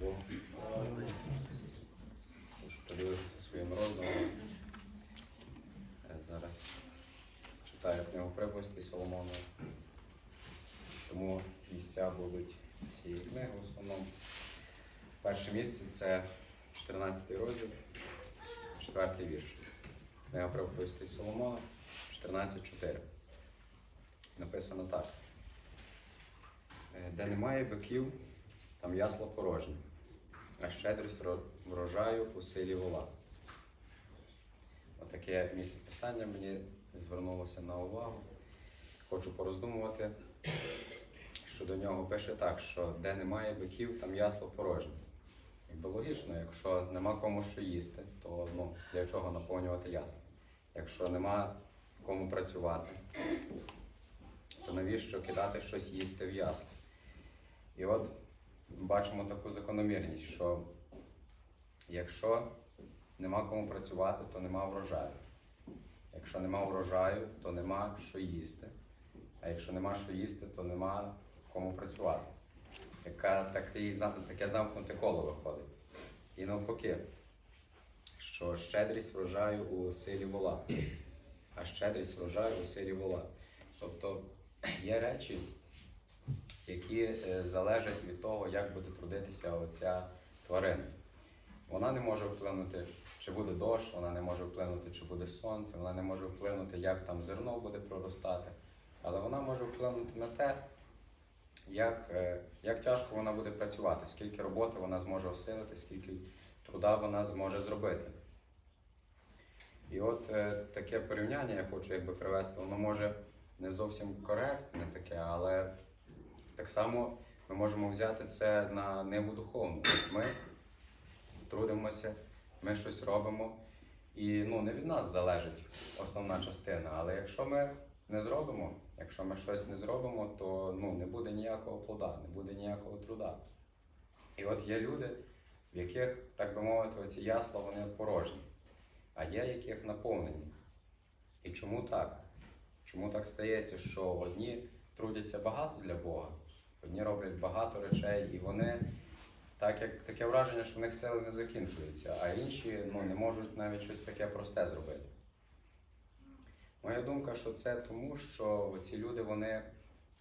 Богу. Прошу подивитися своїм роздумом. Е, Зараз читаю книгу приповісті Соломона. Тому місця будуть з цієї книги в основному. Перше місце це 14 розділ, 4 вірш. Книга приповісті Соломона 14.4. Написано так. Е, Де немає биків, там ясла порожні, а щедрість врожаю у силі вола. Отаке місце писання мені звернулося на увагу. Хочу пороздумувати, що до нього пише так, що де немає биків, там ясло порожні. Якби логічно, якщо нема кому що їсти, то ну, для чого наповнювати ясла? Якщо нема кому працювати, то навіщо кидати щось їсти в ясла? І от бачимо таку закономірність, що якщо нема кому працювати, то нема врожаю. Якщо нема врожаю, то нема що їсти. А якщо нема що їсти, то нема кому працювати. Яка, такий, таке замкнуте коло виходить. І навпаки, що щедрість врожаю у силі вола, а щедрість врожаю у силі вола. Тобто є речі, які е, залежать від того, як буде трудитися оця тварина. Вона не може вплинути, чи буде дощ, вона не може вплинути, чи буде сонце, вона не може вплинути, як там зерно буде проростати. Але вона може вплинути на те, як, е, як тяжко вона буде працювати, скільки роботи вона зможе осилити, скільки труда вона зможе зробити. І от е, таке порівняння я хочу якби привести, воно може не зовсім коректне таке, але так само ми можемо взяти це на ниву духовну. Ми трудимося, ми щось робимо, і ну, не від нас залежить основна частина. Але якщо ми не зробимо, якщо ми щось не зробимо, то ну, не буде ніякого плода, не буде ніякого труда. І от є люди, в яких, так би мовити, оці ясла вони порожні, а є яких наповнені. І чому так? Чому так стається, що одні трудяться багато для Бога, одні роблять багато речей, і вони так як таке враження, що в них сили не закінчуються, а інші ну, не можуть навіть щось таке просте зробити. Моя думка, що це тому, що ці люди вони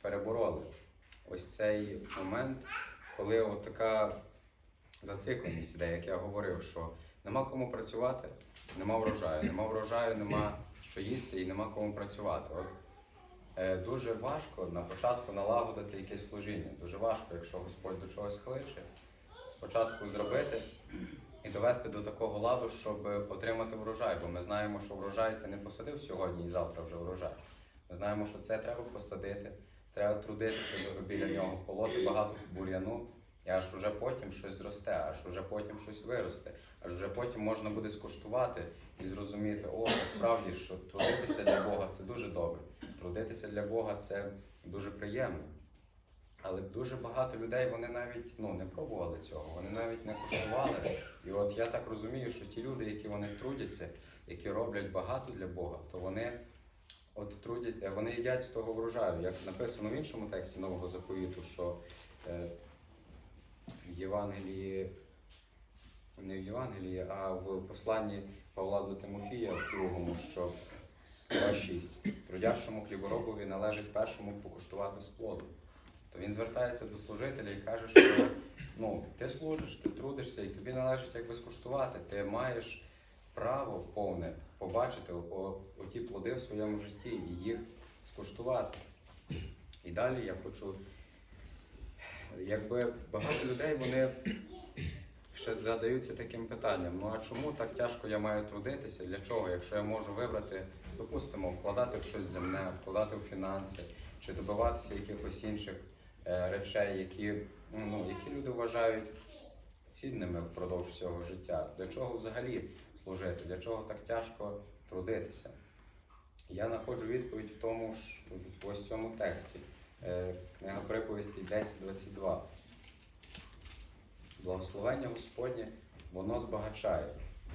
перебороли ось цей момент, коли от така зацикленість іде, як я говорив, що нема кому працювати, нема врожаю, нема врожаю, нема що їсти і нема кому працювати. От, дуже важко на початку налагодити якесь служіння. Дуже важко, якщо Господь до чогось кличе, спочатку зробити і довести до такого ладу, щоб отримати врожай. Бо ми знаємо, що врожай ти не посадив сьогодні і завтра вже врожай. Ми знаємо, що це треба посадити, треба трудитися біля нього, полоти багато бур'яну, і аж уже потім щось зросте, аж уже потім щось виросте, аж вже потім можна буде скуштувати і зрозуміти, о, насправді, що трудитися для Бога це дуже добре. Трудитися для Бога це дуже приємно. Але дуже багато людей вони навіть ну, не пробували цього, вони навіть не куштували. І от я так розумію, що ті люди, які вони трудяться, які роблять багато для Бога, то вони от трудять, е, вони їдять з того врожаю. Як написано в іншому тексті Нового заповіту, що е, Євангелії, не в Євангелії, а в посланні Павла до Тимофія в другому, що 2.6. Трудящому хліборобові належить першому покуштувати з плоду. То він звертається до служителя і каже, що ну, ти служиш, ти трудишся, і тобі належить якби скуштувати. Ти маєш право повне побачити оті плоди в своєму житті і їх скуштувати. І далі я хочу, якби багато людей вони ще задаються таким питанням: ну а чому так тяжко я маю трудитися? Для чого? Якщо я можу вибрати, допустимо, вкладати в щось земне, вкладати в фінанси чи добиватися якихось інших е, речей, які, ну, які люди вважають цінними впродовж всього життя. Для чого взагалі служити? Для чого так тяжко трудитися? Я знаходжу відповідь в тому ж ось цьому тексті. Е, Книга приповісті 10.22. Благословення Господнє, воно збагачає,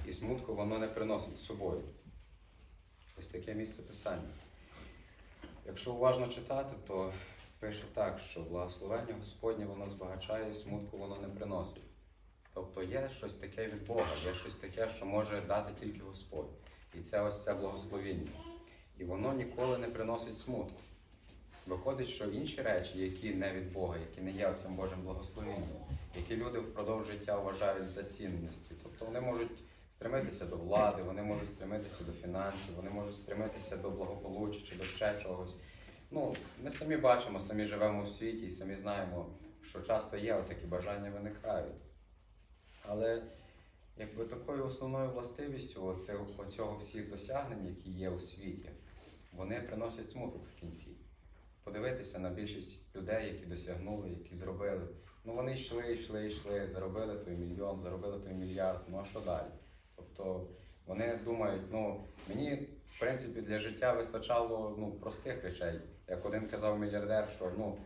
і смутку воно не приносить з собою. Ось таке місце писання. Якщо уважно читати, то пише так, що благословення Господнє воно збагачає, і смутку воно не приносить. Тобто є щось таке від Бога, є щось таке, що може дати тільки Господь. І це ось це благословіння. І воно ніколи не приносить смутку. Виходить, що інші речі, які не від Бога, які не є цим Божим благословенням, які люди впродовж життя вважають за цінності. Тобто вони можуть стремитися до влади, вони можуть стремитися до фінансів, вони можуть стремитися до благополуччя чи до ще чогось. Ну, ми самі бачимо, самі живемо у світі і самі знаємо, що часто є такі бажання виникають. Але якби такою основною властивістю оцього, оцього всіх досягнень, які є у світі, вони приносять смуток в кінці. Подивитися на більшість людей, які досягнули, які зробили. Ну вони йшли, йшли, йшли, заробили той мільйон, заробили той мільярд. Ну а що далі? Тобто вони думають, ну мені в принципі для життя вистачало ну, простих речей. Як один казав мільярдер, що ну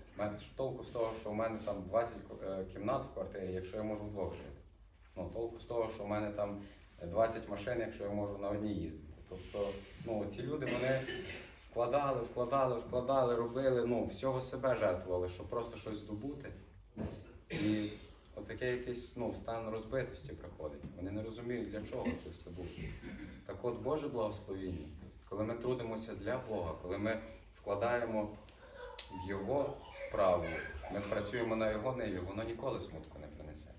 толку з того, що в мене там 20 е, кімнат в квартирі, якщо я можу вдвох жити. Ну толку з того, що в мене там 20 машин, якщо я можу на одній їздити. Тобто, ну ці люди вони вкладали, вкладали, вкладали, робили, ну всього себе жертвували, щоб просто щось здобути. І отаке якийсь ну, стан розбитості приходить. Вони не розуміють, для чого це все було. Так от Боже благословіння, коли ми трудимося для Бога, коли ми вкладаємо в Його справу, ми працюємо на Його ниві, воно ніколи смутку не принесе.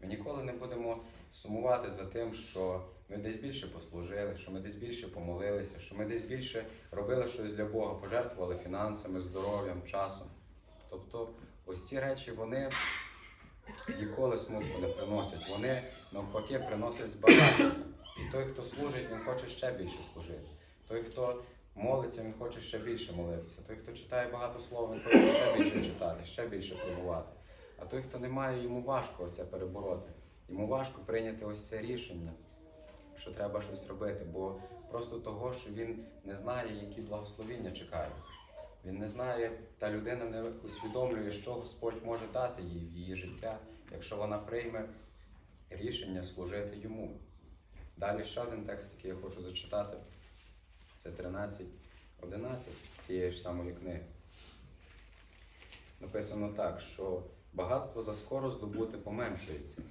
Ми ніколи не будемо сумувати за тим, що ми десь більше послужили, що ми десь більше помолилися, що ми десь більше робили щось для Бога, пожертвували фінансами, здоров'ям, часом. Тобто, ось ці речі вони ніколи смутку не приносять. Вони навпаки приносять збагачення. І той, хто служить, він хоче ще більше служити. Той, хто молиться, він хоче ще більше молитися. Той, хто читає багато слов, він хоче ще більше читати, ще більше пробувати. А той, хто не має, йому важко це перебороти. Йому важко прийняти ось це рішення, що треба щось робити, бо просто того, що він не знає, які благословіння чекають. Він не знає, та людина не усвідомлює, що Господь може дати їй в її життя, якщо вона прийме рішення служити йому. Далі ще один текст, який я хочу зачитати. Це 13.11 цієї ж самої книги. Написано так, що багатство заскоро здобути поменшується,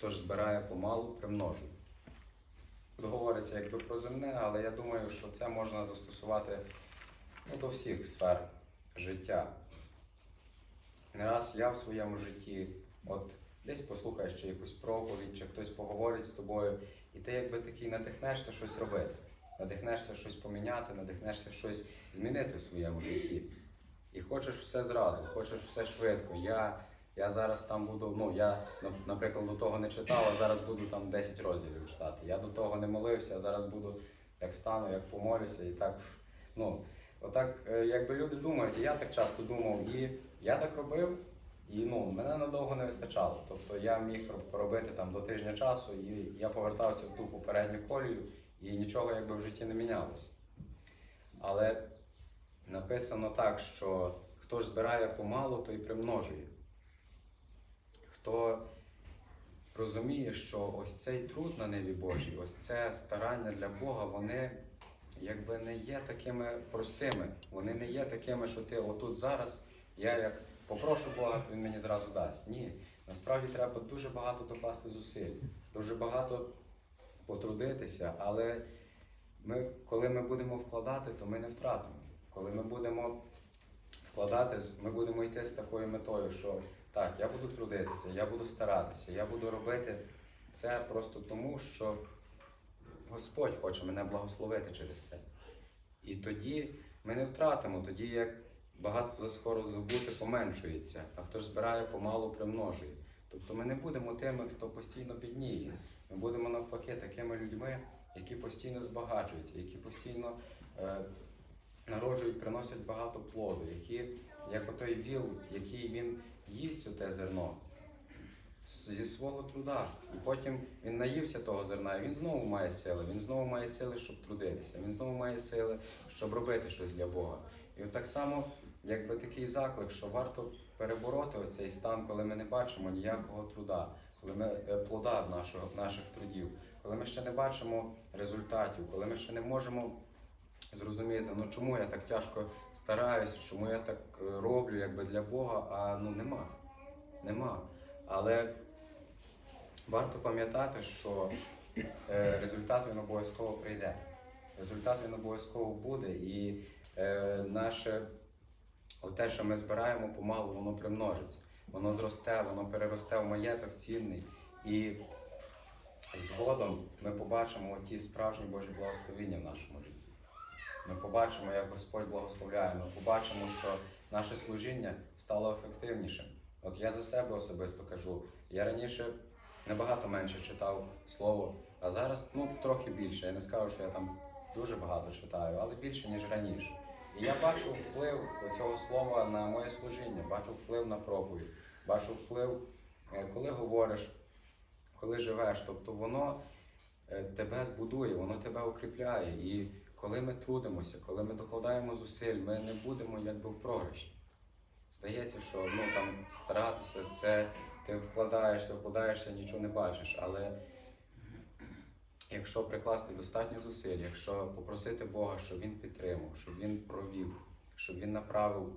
тож збирає помалу, примножує. Тут говориться якби про земне, але я думаю, що це можна застосувати ну, до всіх сфер життя. Не раз я в своєму житті, от десь послухаєш чи якусь проповідь, чи хтось поговорить з тобою, і ти якби такий надихнешся щось робити, надихнешся щось поміняти, надихнешся щось змінити в своєму житті. І хочеш все зразу, хочеш все швидко. Я, я зараз там буду, ну я, наприклад, до того не читав, а зараз буду там 10 розділів читати. Я до того не молився, а зараз буду як стану, як помолюся, і так, ну, отак, е, якби люди думають, і я так часто думав, і я так робив, і ну, мене надовго не вистачало. Тобто я міг робити там до тижня часу, і я повертався в ту попередню колію, і нічого якби в житті не мінялося. Але написано так, що хто ж збирає помалу, той примножує. Хто розуміє, що ось цей труд на небі Божій, ось це старання для Бога, вони якби не є такими простими. Вони не є такими, що ти отут зараз, я як попрошу Бога, то він мені зразу дасть. Ні. Насправді треба дуже багато докласти зусиль, дуже багато потрудитися, але ми, коли ми будемо вкладати, то ми не втратимо. Коли ми будемо вкладати, ми будемо йти з такою метою, що так, я буду трудитися, я буду старатися, я буду робити це просто тому, що Господь хоче мене благословити через це. І тоді ми не втратимо, тоді як багатство скоро здобути поменшується, а хто ж збирає помалу примножує. Тобто ми не будемо тими, хто постійно бідніє. Ми будемо навпаки такими людьми, які постійно збагачуються, які постійно е, народжують, приносять багато плоду, які, як отой віл, який він їсть те зерно зі свого труда. І потім він наївся того зерна, і він знову має сили. Він знову має сили, щоб трудитися. Він знову має сили, щоб робити щось для Бога. І от так само, якби такий заклик, що варто перебороти оцей стан, коли ми не бачимо ніякого труда, коли ми е, плода нашого, наших трудів, коли ми ще не бачимо результатів, коли ми ще не можемо зрозуміти, ну чому я так тяжко стараюся, чому я так е, роблю якби для Бога, а ну нема. Нема. Але варто пам'ятати, що е, результат він обов'язково прийде. Результат він обов'язково буде, і е, наше те, що ми збираємо, помалу воно примножиться. Воно зросте, воно переросте в маєток цінний. І згодом ми побачимо ті справжні Божі благословіння в нашому житті. Ми побачимо, як Господь благословляє. Ми побачимо, що наше служіння стало ефективнішим. От я за себе особисто кажу. Я раніше набагато менше читав слово, а зараз ну трохи більше. Я не скажу, що я там дуже багато читаю, але більше ніж раніше. І я бачу вплив цього слова на моє служіння, бачу вплив на проповідь, бачу вплив, е, коли говориш, коли живеш. Тобто воно е, тебе збудує, воно тебе укріпляє. І коли ми трудимося, коли ми докладаємо зусиль, ми не будемо якби в програші. Здається, що ну там старатися, це ти вкладаєшся, вкладаєшся, нічого не бачиш. Але якщо прикласти достатньо зусиль, якщо попросити Бога, щоб Він підтримав, щоб Він провів, щоб Він направив,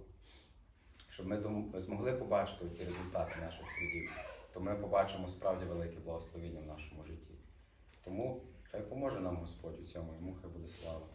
щоб ми змогли побачити ті результати наших трудів, то ми побачимо справді велике благословення в нашому житті. Тому хай поможе нам Господь у цьому, йому хай буде слава.